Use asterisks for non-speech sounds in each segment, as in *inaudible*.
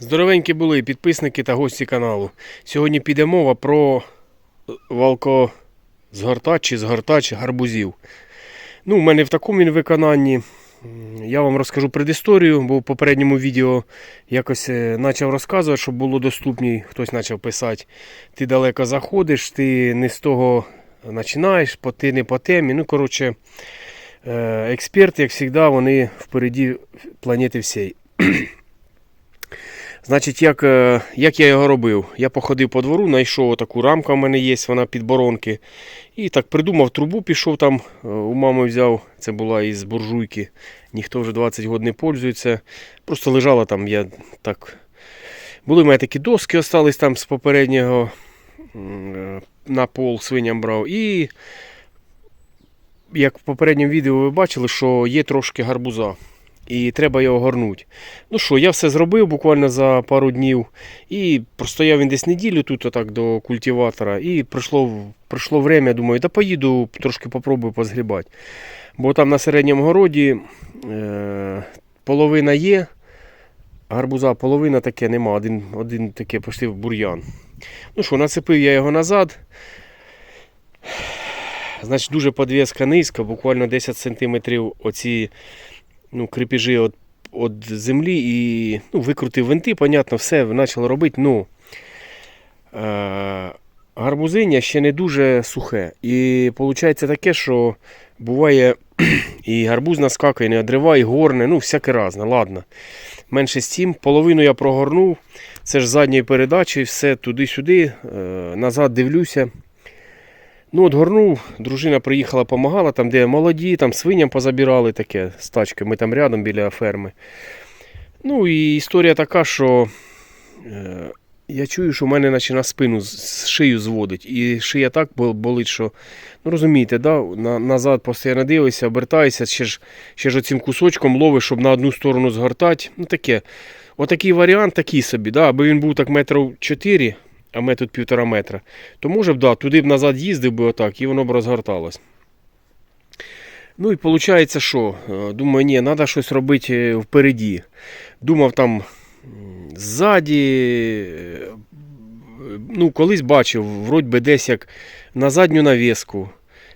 Здоровенькі були підписники та гості каналу. Сьогодні піде мова про валкозгортач чи згортач гарбузів. Ну, у мене в такому він виконанні. Я вам розкажу предісторію, бо в попередньому відео якось е, почав розказувати, щоб було доступні. Хтось почав писати. Ти далеко заходиш, ти не з того починаєш, ти не по темі. Ну, коротше, е, експерти, як завжди, вони впереді планети всієї. Значить, як, е, як я його робив? Я походив по двору, знайшов таку рамку, у мене є, вона під боронки. І так придумав трубу, пішов там, е, у мами взяв, це була із буржуйки. Ніхто вже 20 років не пользується. Просто лежала там, я так. Були в мене такі доски, остались там з попереднього е, на пол свиням брав. І як в попередньому відео ви бачили, що є трошки гарбуза і треба його горнути. Ну що, я все зробив буквально за пару днів. І простояв він десь неділю тут отак до культиватора. І прийшло, прийшло время, думаю, та поїду трошки попробую позгрібати. Бо там на середньому городі е, половина є, гарбуза половина таке нема, один, один таке пішли в бур'ян. Ну що, нацепив я його назад. Значить, дуже подвіска низька, буквально 10 см оці ну, крепежі від, від землі і ну, викрутив винти, понятно, все почало робити. Ну, е, гарбузиння ще не дуже сухе. І виходить таке, що буває *clears throat* і гарбуз наскакає, не одриває, і горне, ну, всяке разне, ладно. Менше з тим, половину я прогорнув. Це ж задньої передачі, все туди-сюди. Е, назад дивлюся. Ну, от горнув, дружина приїхала, допомагала, там, де молоді, там свиням позабирали таке з тачки. Ми там рядом біля ферми. Ну і історія така, що е, я чую, що в мене наче на спину з- шию зводить. І шия так болить, що, ну розумієте, да, на, назад постійно дивишся, обертаєшся, ще ж, ще ж оцим кусочком ловиш, щоб на одну сторону згортати. Ну таке. Отакий варіант такий собі, да, аби він був так метрів 4, а ми тут півтора метра, то може б да, туди б назад їздив би отак, і воно б розгорталось. Ну і виходить, що? Е, Думаю, ні, треба щось робити е, впереді. Думав там ззаді. е, Ну, колись бачив, вроді би десь як на задню навіску,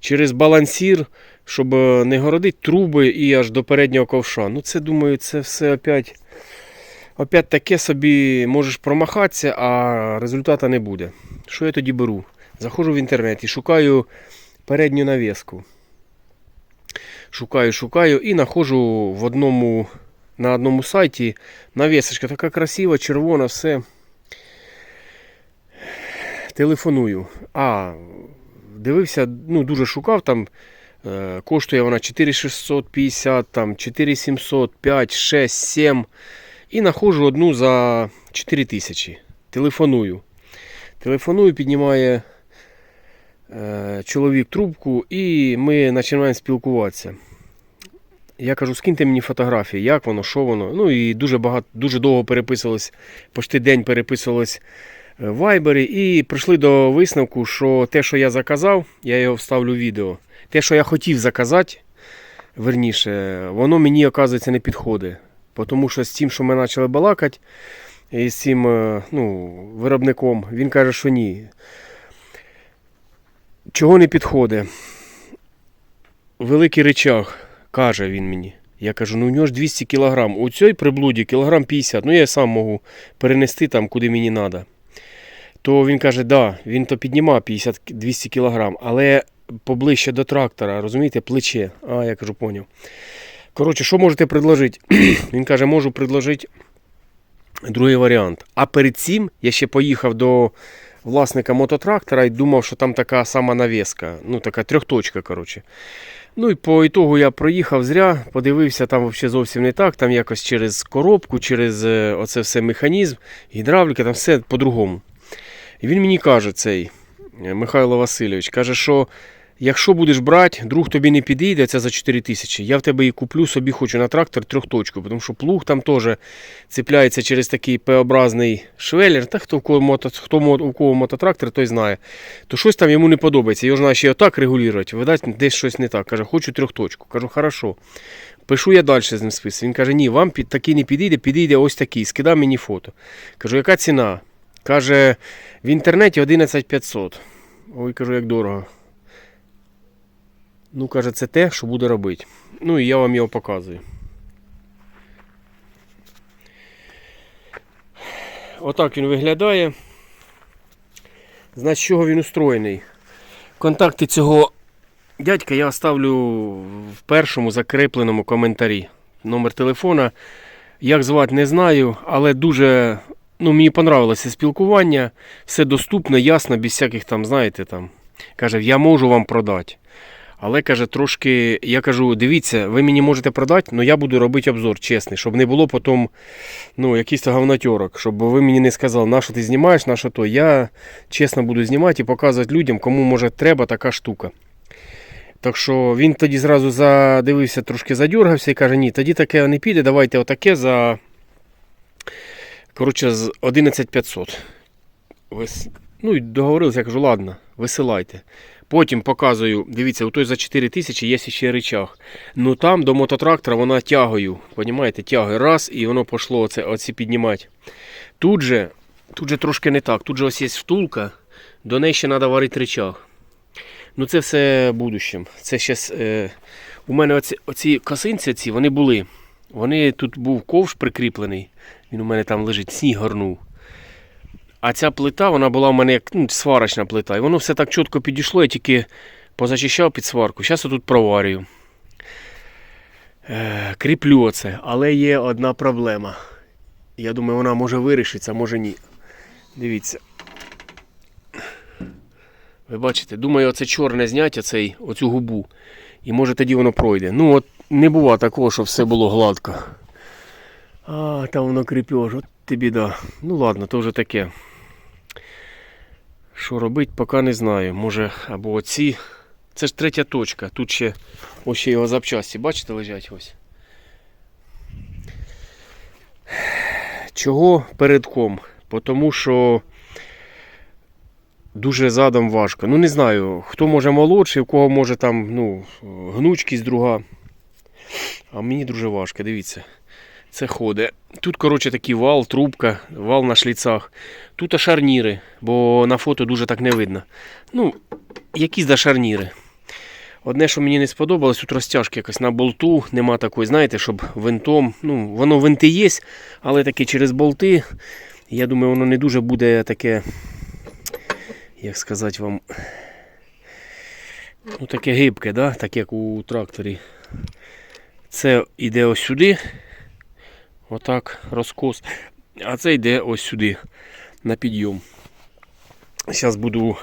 через балансір, щоб не городити труби і аж до переднього ковша. Ну, це думаю, це все опять опять таке собі можеш промахатися, а результату не буде. Що я тоді беру? Заходжу в інтернет і шукаю передню навіску. Шукаю, шукаю і знаходжу в одному, на одному сайті навісочка така красива, червона, все. Телефоную. А, дивився, ну дуже шукав там. е, Коштує вона 4650, там 4700, 5, 6, 7. І знаходжу одну за 4 тисячі. Телефоную. Телефоную, піднімає е, чоловік трубку, і ми починаємо спілкуватися. Я кажу, скиньте мені фотографії, як воно, що воно. Ну і дуже багато, дуже довго переписувались, почти день переписувались в Вайбері, і прийшли до висновку, що те, що я заказав, я його вставлю в відео. Те, що я хотів заказати, верніше, воно мені, оказується, не підходить. Тому що з тим, що ми почали балакати, і з цим е, ну, виробником, він каже, що ні. Чого не підходить? Великий речах, каже він мені. Я кажу, ну у нього ж 200 кг. У цій приблуді кілограм 50. Ну я сам можу перенести там, куди мені треба. То він каже, да, він то піднімав 50-200 кг, але поближче до трактора, розумієте, плече. А, я кажу, поняв. Коротше, що можете предложити? *clears throat* Він каже, можу предложити другий варіант. А перед цим я ще поїхав до власника мототрактора і думав, що там така сама навіска. Ну, така трьохточка, коротше. Ну і по ітогу я проїхав зря, подивився, там взагалі зовсім не так. Там якось через коробку, через е, оце все механізм, гідравліка, там все по-другому. І він мені каже, цей е, Михайло Васильович, каже, що Якщо будеш брати, друг тобі не підійде, це за 4 тисячі. Я в тебе і куплю, собі хочу на трактор трьохточку, тому що плуг там теж цепляється через такий П-образний швеллер. Та хто у кого, мото, хто у кого мототрактор, той знає. То щось там йому не подобається. Його ж треба ще отак регулювати. Видать, десь щось не так. Каже, хочу трьохточку. Кажу, хорошо. Пишу я далі з ним спис. Він каже, ні, вам під такий не підійде, підійде ось такий. Скидав мені фото. Кажу, яка ціна? Каже, в інтернеті 11500. Ой, кажу, як дорого. Ну, каже, це те, що буде робити. Ну і я вам його показую. Отак він виглядає. Значить, з чого він устроєний? Контакти цього дядька я оставлю в першому закріпленому коментарі. Номер телефона. Як звати, не знаю, але дуже ну, мені понравилося спілкування. Все доступно, ясно, без всяких там, знаєте, там. Каже, я можу вам продати. Але каже, трошки, я кажу, дивіться, ви мені можете продати, але я буду робити обзор чесний, щоб не було потім ну, якийсь говнотерок, щоб ви мені не сказали, на що ти знімаєш, на що то. Я чесно буду знімати і показувати людям, кому може треба така штука. Так що він тоді зразу задивився, трошки задюргався і каже, ні, тоді таке не піде, давайте отаке за коротше, з 11500. Вис... Ну і договорилися, я кажу, ладно, висилайте. Потім показую, дивіться, у той за 4 тисячі є ще речах. Ну там до мототрактора вона тягою, понімаєте, тягою раз і воно пішло оце, оці піднімати. Тут же, тут же трошки не так. Тут же ось є втулка, до неї ще треба варити речах. Ну це все в будущем. Це щас, е, у мене оці, оці косинці, ці, вони були. Вони тут був ковш прикріплений. Він у мене там лежить, сніг горнув. А ця плита, вона була у мене як ну, сварочна плита. І воно все так чітко підійшло, я тільки позачищав під сварку. Зараз я тут проварюю. Е, кріплю оце. Але є одна проблема. Я думаю, вона може вирішиться, може ні. Дивіться. Ви бачите, думаю, оце чорне зняття, цей, оцю губу. І може тоді воно пройде. Ну от не бува такого, щоб все було гладко. А, там воно кріпеж, от ти біда. Ну ладно, то вже таке. Що робити, поки не знаю. Може, або оці. Це ж третя точка. Тут ще ось ще його запчасті, бачите, лежать ось. Чого передком? Тому що дуже задом важко. Ну не знаю, хто може молодший, у кого може там ну, гнучкість друга. А мені дуже важко, дивіться. Це ходить. Тут, коротше, такий вал, трубка, вал на шліцах. Тут шарніри, бо на фото дуже так не видно. Ну, якісь да шарніри. Одне, що мені не сподобалось, тут розтяжки якось на болту, нема такої, знаєте, щоб винтом. Ну, воно винти є, але таке через болти. Я думаю, воно не дуже буде таке, як сказати вам, ну таке гибке, да? так як у тракторі. Це йде ось сюди. Отак розкос. А це йде ось сюди на підйом. Зараз буду.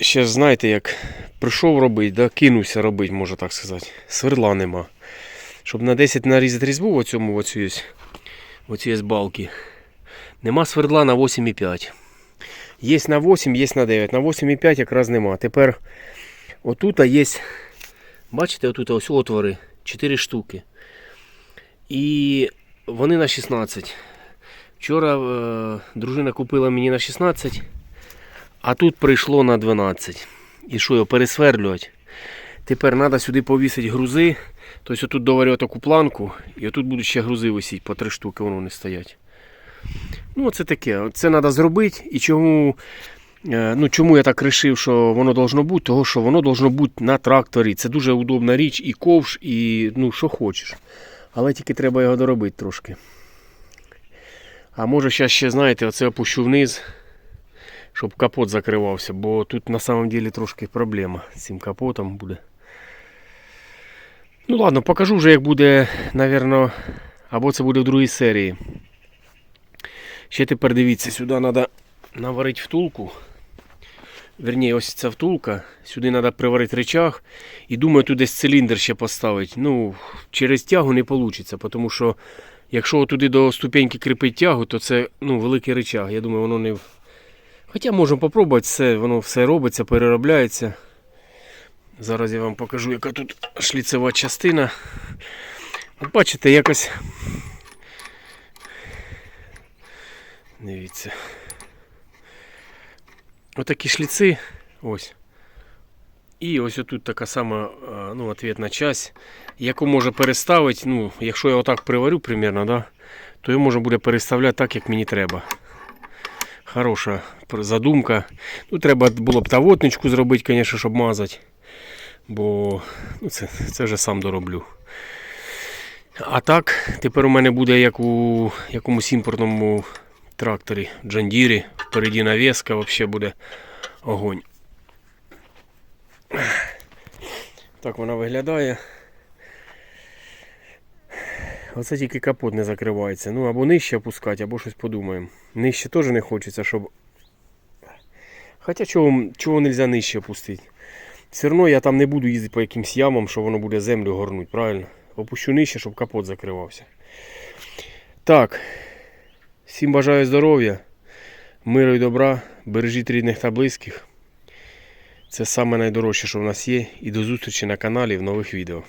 Ще знаєте, як прийшов робити, да, кинувся робити, можна так сказати. Сверла нема. Щоб на 10 нарізати різьбу в є, оці балки. Нема свердла на 8,5. Є на 8, є на 9. На 8,5 якраз нема. Тепер отут є, бачите, отут ось отвори, 4 штуки. І вони на 16. Вчора е, дружина купила мені на 16, а тут прийшло на 12. І що його пересверлювати? Тепер треба сюди повісити грузи. Тобто отут доварю таку планку, і отут будуть ще грузи висіти, по три штуки воно не стоять. Ну, це таке. Це треба зробити. І чому, е, ну, чому я так вирішив, що воно должно бути? Того, що воно должно бути на тракторі. Це дуже удобна річ, і ковш, і ну, що хочеш. Але тільки треба його доробити трошки. А може зараз ще, знаєте, оце опущу вниз, щоб капот закривався, бо тут на самом деле трошки проблема з цим капотом буде. Ну ладно, покажу вже як буде, напевно, або це буде в другій серії. Ще тепер дивіться, сюди треба наварити втулку. Верні, ось ця втулка. Сюди треба приварити речах. І думаю, тут десь циліндр ще поставити. Ну, через тягу не вийде, тому що якщо туди до ступеньки кріпить тягу, то це ну, великий речаг. Я думаю, воно не. Хоча можемо попробувати, все, воно все робиться, переробляється. Зараз я вам покажу, яка тут шліцева частина. От бачите, якось. Дивіться. Отакі шліци. Ось. І ось отут така сама ну, ответна часть. яку може переставити, ну, якщо я отак приварю примерно, да, то його можна буде переставляти так, як мені треба. Хороша задумка. Ну, треба було б тавотничку зробити, звісно, щоб мазати. Бо ну, це, це вже сам дороблю. А так, тепер у мене буде як у якомусь імпортному тракторі Джандірі. Впереді навеска, взагалі буде огонь. Так вона виглядає. Оце тільки капот не закривається. Ну або нижче опускати, або щось подумаємо. Нижче теж не хочеться, щоб. Хоча чого, чого не можна нижче опустити? Все одно я там не буду їздити по якимсь ямам, що воно буде землю горнуть, правильно? Опущу нижче, щоб капот закривався. Так. Всім бажаю здоров'я, миру і добра, бережіть рідних та близьких. Це саме найдорожче, що в нас є. І до зустрічі на каналі в нових відео.